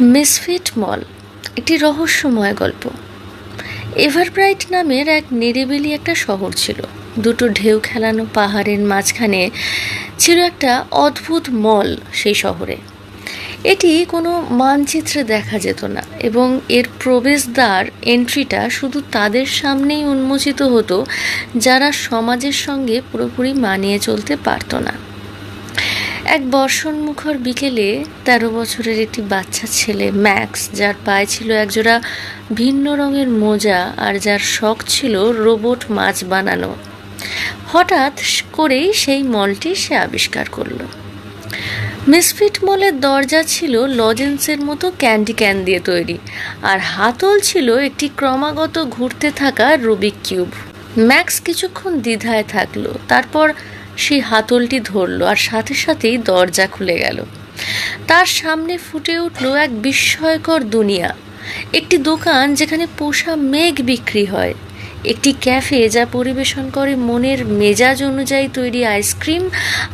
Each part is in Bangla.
মিসফিট মল, একটি রহস্যময় গল্প। এভারব্রাইট নামের এক নিরিবিলি একটা শহর ছিল। দুটো ঢেউ খেলানো পাহাড়ের মাঝখানে ছিল একটা অদ্ভুত মল সেই শহরে। এটি কোনো মানচিত্রে দেখা যেত না এবং এর প্রবেশদ্বার এন্ট্রিটা শুধু তাদের সামনেই উন্মোচিত হতো, যারা সমাজের সঙ্গে পুরোপুরি মানিয়ে চলতে পারতো না। এক বর্ষণমুখর বিকেলে তেরো বছরের একটি বাচ্চা ছেলে, ম্যাক্স, যার পায়ে ছিল একজোড়া ভিন্ন রঙের মোজা আর যার শখ ছিল রোবট মাছ বানানো। হঠাৎ করেই সেই মলটি সে আবিষ্কার করল। মিসফিট মলের দরজা ছিল লজেন্সের মতো ক্যান্ডি ক্যান দিয়ে তৈরি আর হাতল ছিল একটি ক্রমাগত ঘুরতে থাকা রুবিক কিউব। ম্যাক্স কিছুক্ষণ দ্বিধায় থাকল, তারপর সেই হাতলটি ধরলো আর সাথে সাথেই দরজা খুলে গেল। তার সামনে ফুটে উঠল এক বিস্ময়কর দুনিয়া। একটি দোকান যেখানে পোষা মেঘ বিক্রি হয়। একটি ক্যাফে যা পরিবেশন করে মনের মেজাজ অনুযায়ী তৈরি আইসক্রিম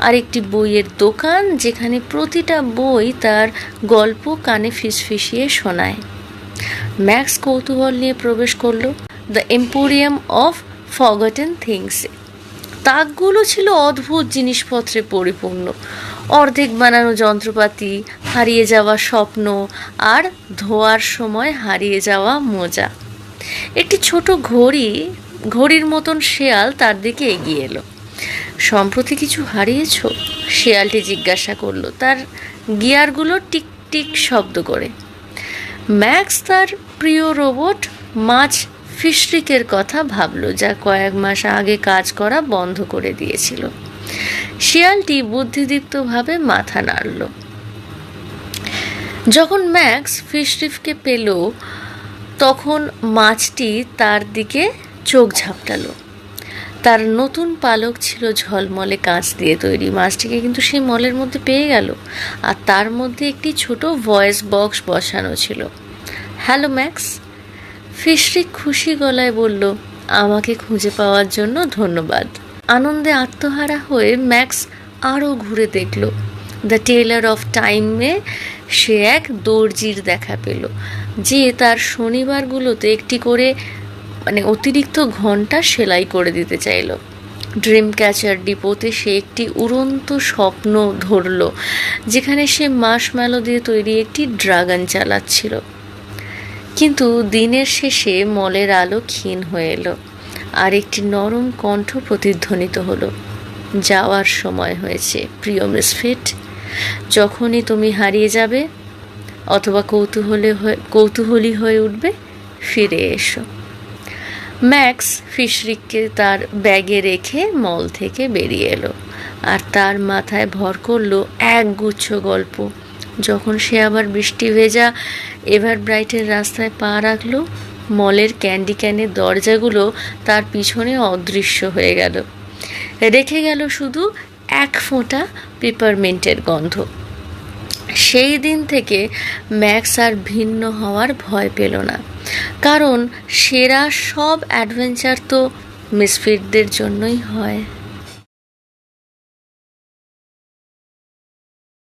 আর একটি বইয়ের দোকান যেখানে প্রতিটা বই তার গল্প কানে ফিসফিসিয়ে শোনায়। ম্যাক্স কৌতূহল নিয়ে প্রবেশ করল। দ্য এম্পোরিয়াম অফ ফগটেন থিংসে তাকগুলো ছিল অদ্ভুত জিনিসপত্রে পরিপূর্ণ। অর্ধেক বানানো যন্ত্রপাতি, হারিয়ে যাওয়া স্বপ্ন আর ধোয়ার সময় হারিয়ে যাওয়া মোজা। একটি ছোট ঘড়ি, ঘড়ির মতন শেয়াল তার দিকে এগিয়ে এলো। সম্প্রতি কিছু হারিয়েছ? শেয়ালটি জিজ্ঞাসা করল। তার গিয়ারগুলো টিক টিক শব্দ করে। ম্যাক্স, তার প্রিয় রোবট, মাছ ফিশরিকের কথা ভাবলো, যা কয়েক মাস আগে কাজ করা বন্ধ করে দিয়েছিল। শিয়ালটি বুদ্ধিদীপ্তভাবে মাথা নাড়ল। যখন ম্যাক্স ফিশরিফকে পেল, তখন মাছটি তার দিকে চোখ ঝাপটালো। তার নতুন পালক ছিল ঝলমলে কাঁচ দিয়ে তৈরি। মাছটিকে কিন্তু সেই মলের মধ্যে পেয়ে গেল, আর তার মধ্যে একটি ছোট ভয়েস বক্স বসানো ছিল। Hello, max. ফিশরিক খুশি গলায় বলল, আমাকে খুঁজে পাওয়ার জন্য ধন্যবাদ। আনন্দে আত্মহারা হয়ে ম্যাক্স আরও ঘুরে দেখল। দ্য টেলার অফ টাইমে সে এক দর্জির দেখা পেল, যে তার শনিবারগুলোতে একটি করে মানে অতিরিক্ত ঘণ্টা সেলাই করে দিতে চাইল। ড্রিম ক্যাচার ডিপোতে সে একটি উড়ন্ত স্বপ্ন ধরল, যেখানে সে মাসম্যালো দিয়ে তৈরি একটি ড্রাগন চালাচ্ছিল। কিন্তু দিনের শেষে মলের আলো ক্ষীণ হয়ে এলো, আর একটি নরম কণ্ঠ প্রতিধ্বনিত হলো, যাওয়ার সময় হয়েছে, প্রিয় মিসফিট যখনই তুমি হারিয়ে যাবে, অথবা কৌতূহলে কৌতূহলী হয়ে উঠবে, ফিরে এসো। ম্যাক্স ফিশরিককে তার ব্যাগে রেখে মল থেকে বেরিয়ে এলো, আর তার মাথায় ভর করল একগুচ্ছ গল্প। যখন সে আবার বৃষ্টি ভেজা এভার ব্রাইটের রাস্তায় পা রাখল, মলের ক্যান্ডি ক্যানের দরজাগুলো তার পিছনে অদৃশ্য হয়ে গেল। রেখে গেল শুধু এক ফোঁটা পেপারমেন্টের গন্ধ। সেই দিন থেকে ম্যাক্স আর ভিন্ন হওয়ার ভয় পেল না। কারণ সেরা সব অ্যাডভেঞ্চার তো মিসফিটদের জন্যই হয়।